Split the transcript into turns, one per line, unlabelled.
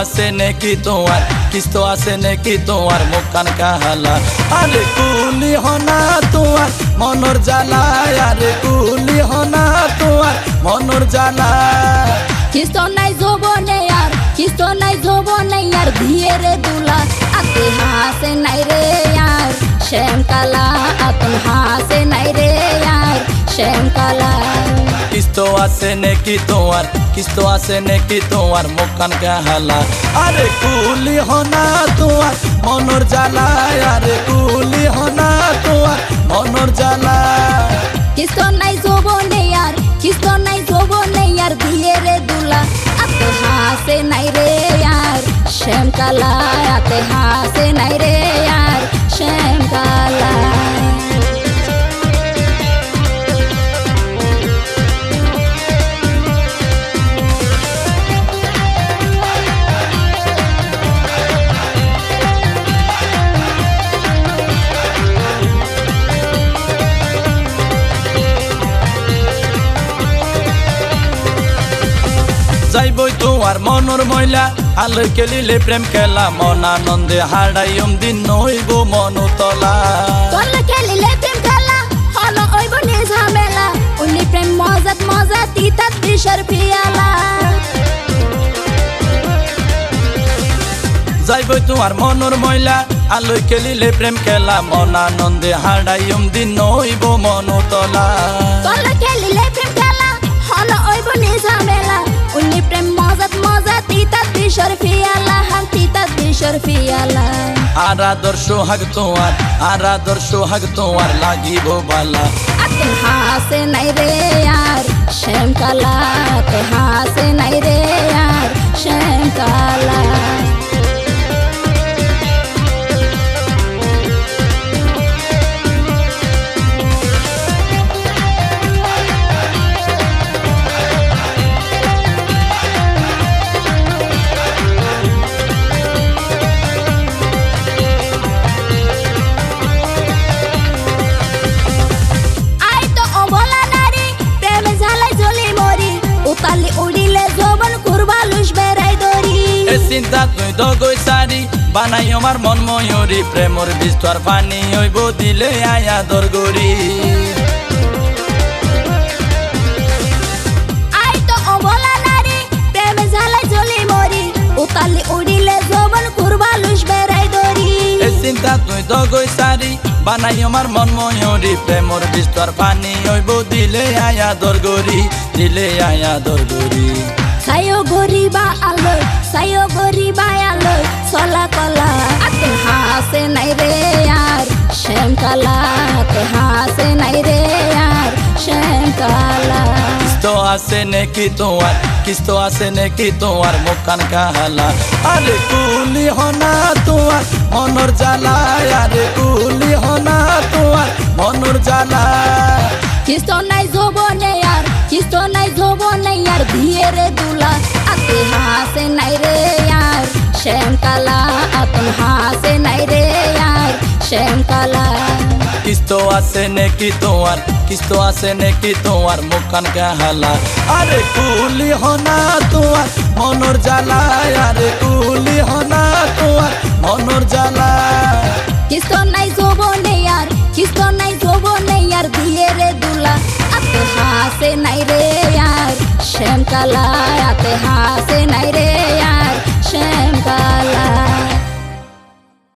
আছে নাকি তোমার? কিস্ত আছে নাকি তোমার? মুখান কাহালা। আরে কুলি হনা তোমার মনর জ্বালা আরে কুলি হনা তোমার মনর জ্বালা
কিস্ত নাই জোবনে আর, কিস্ত নাই জোবনে আর ধীরে রে দুলা আতে হাসে নাই রে আর। শ্যাম কালা, আতন হাসে নাই রে আর। শ্যাম
কিস্ত আছে নাকি তোমার? কিস্ত আছে নাকি তোমার? মুখান কাহালা আরে কুলি হনা তোমার, মনর জ্বালা। আরে কুলি হনা তোমার, মনর জ্বালা।
কিস্ত নাই জোবনে আর, কিস্ত নাই জোবনে আর দিয়ে রে দুলা। আতে হাসে নাই রে यार শ্যাম কালা আতে হাসে নাই রে
যাইবই তোমার মনর ময়লা। আলোয় কেলিলে প্রেম খেলা মন আনন্দে হারাইম দিন নইব
কল খেলিলে প্রেম খেলা হলো ওইব উনি প্রেম মজাত মজা তিতাত পিয়ালা।
যাইবই তোমার মনর ময়লা আলোয় কেলিলে প্রেম খেলা মন আনন্দে হারাইম দিন নইব মনুতলা। আর আদর্শ হাগ তোমার আর আদর্শ হাগ তোমার লাগিব বালা
হাসে নাই রে আর শ্যাম কালা হাসে নাই রে আর শ্যাম কালা
চিন্তা তুই দগৈ সারি বানাই আমার মন ময়ূরী প্রেমর বিস্তর পানি হইব দিলে আয়া দরগরি
তো ঝালাই উতালি উড়িলে যৌবন কুরবা লুস বেড়াই দরি
এ চিন্তা তুই দগৈ সারি বানাই আমার মন ময়ূরী প্রেমর বিস্তর পানি হইব দিলে আয়া দরগরি দিলে আয়া দরগরি
সায়ো গরিবা আলো চাইও গরি বায়ালো চলা কলা আতে হাসে নাই রে আর শ্যাম কালা আতে হাসে নাই রে আর শ্যাম কালা।
আসে নাকি তোমার কিস আসে নাকি তোমার মোকান কাহালা আরে কুলি হনা তোমার মনর জ্বালা আরে কুলি হনা তোমার মনর জ্বালা।
কিস নাই জোবনে আর কিস নাই জোবনে আর দিয়ে দুলা আতে হাসে শ্যামকালা এখন হাসে নাই রে আর শ্যামকালা
কিস্তো আছে নাকি তোমার? কিস্তো আছে নাকি তোমার? মুখান গাহালা। আরে কুলি হনা তোমার মনোর জ্বালা আরে কুলি হনা তোমার মনোর জ্বালা
কিস্তো নাই জব নেই আর কিস্তো নাই জোবো নেই আর দিয়ে রে দুলা। আতে হাসে নাই রে আর শ্যামকালা আতে হাসে নাই রে